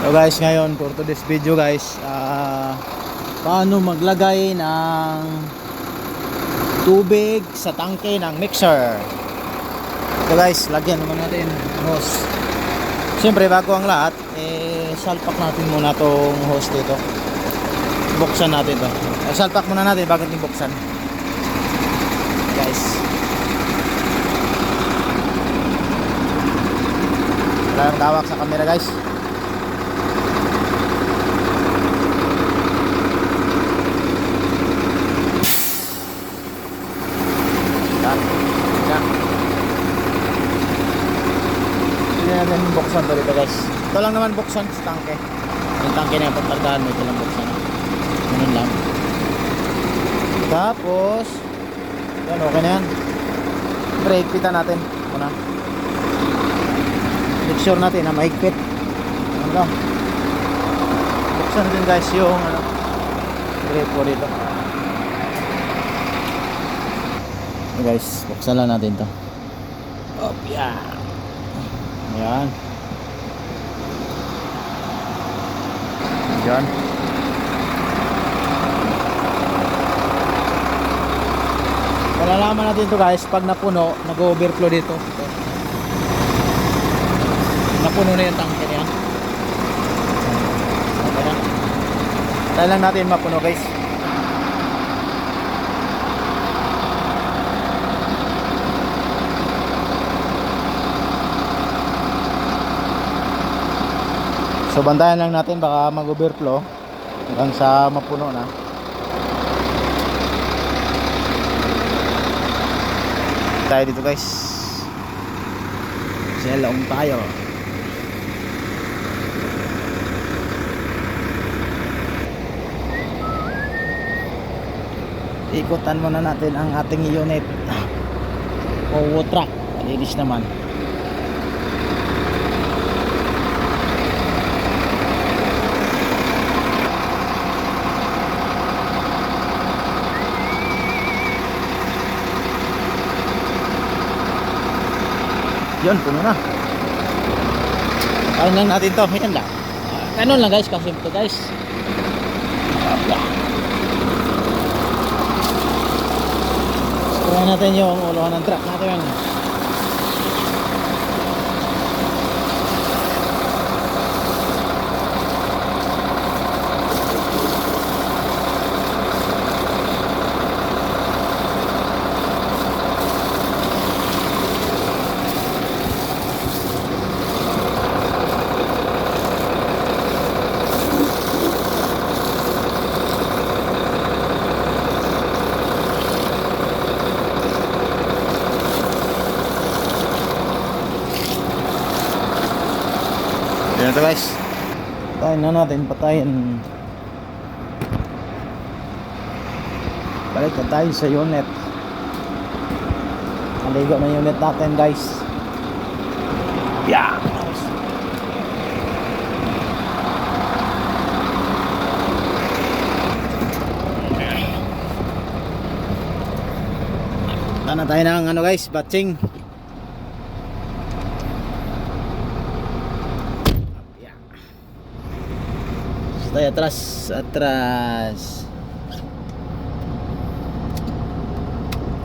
So guys, ngayon for today's video guys, ah paano maglagay ng tubig sa tangke ng mixer. So guys, lagyan naman natin hose. Siyempre bago ang lahat, eh salpak natin muna tong hose dito. Buksan natin to. Eh, salpak muna natin bago natin buksan. Guys. Wala tawak sa camera guys. Yan. Yan. Hindi natin buksan to dito guys. Ito lang naman buksan sa tangke. Yung tangke na yung pagtagdaan mo, ito lang buksan. Ganun lang. Tapos, yan okay na yan. Brake pitan natin. Muna. Make sure natin na mahigpit. Ano lang. Buksan din guys yung ano, brake po dito. Guys, buksan lang natin to. Up, yan. Yan. Yan. Malalaman natin to guys pag napuno, nag-overflow dito. Ito. Napuno na yung tangke niya. Okay na. Natin mapuno guys. So bantayan lang natin baka mag-overflow hanggang sa mapuno na. Tayo dito guys. Selong tayo. Ikutan muna natin ang ating unit. O truck. Malinis naman. Yun, puno na. Kain lang natin to. Yan lang. Ah, Ganun lang guys, kasi ito guys. Abla. Sikuran natin yung uluhan ng truck natin. Yan ito guys. Patayin na natin, patayin. Balik na tayo sa unit. Naligo na unit natin guys. Yeah. Tana tayo ng ano guys, batching. Tayo atras, atras.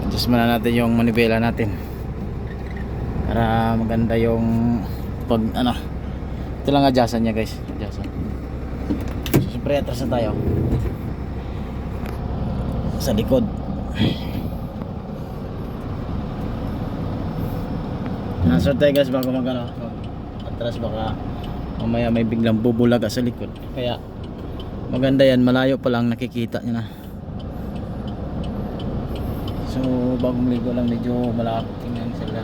Adjust muna natin yung manibela natin. Para maganda yung pag ano. Ito lang adjustan niya guys. Adjustan. So, siyempre atras na tayo. Sa likod. Nasort tayo guys bago mag ano. Atras baka mamaya may biglang bubulaga sa likod kaya maganda yan malayo pa lang nakikita nyo na. So bagong ligo lang medyo malaking yan sila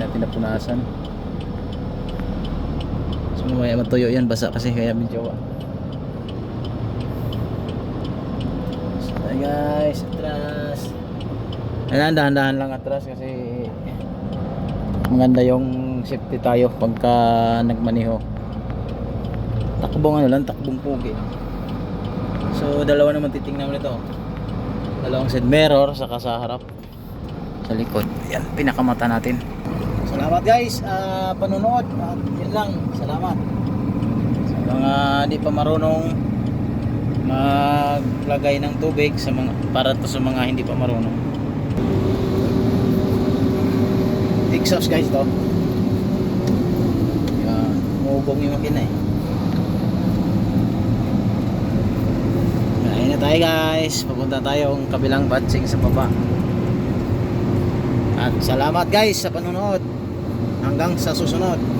natin napunasan. So mamaya matuyo yan basa kasi kaya medyo so guys atras. Ayan, dahan-dahan lang atras kasi maganda yung safety tayo pagka nagmaniho. Takbong ano lang takbong pugi so dalawa naman titingnan mo nito. Dalawang side mirror saka sa harap. Sa likod. Yan pinakamata natin. Salamat guys. Ah panunood at yun lang. Salamat. So hindi pa marunong maglagay ng tubig sa mga para to sa mga hindi pa marunong. Exhaust guys to. Yan, umubong yung makina eh. Kain na tayo guys. Papunta tayo ang kabilang batsing sa baba. At salamat guys sa panonood. Hanggang sa susunod.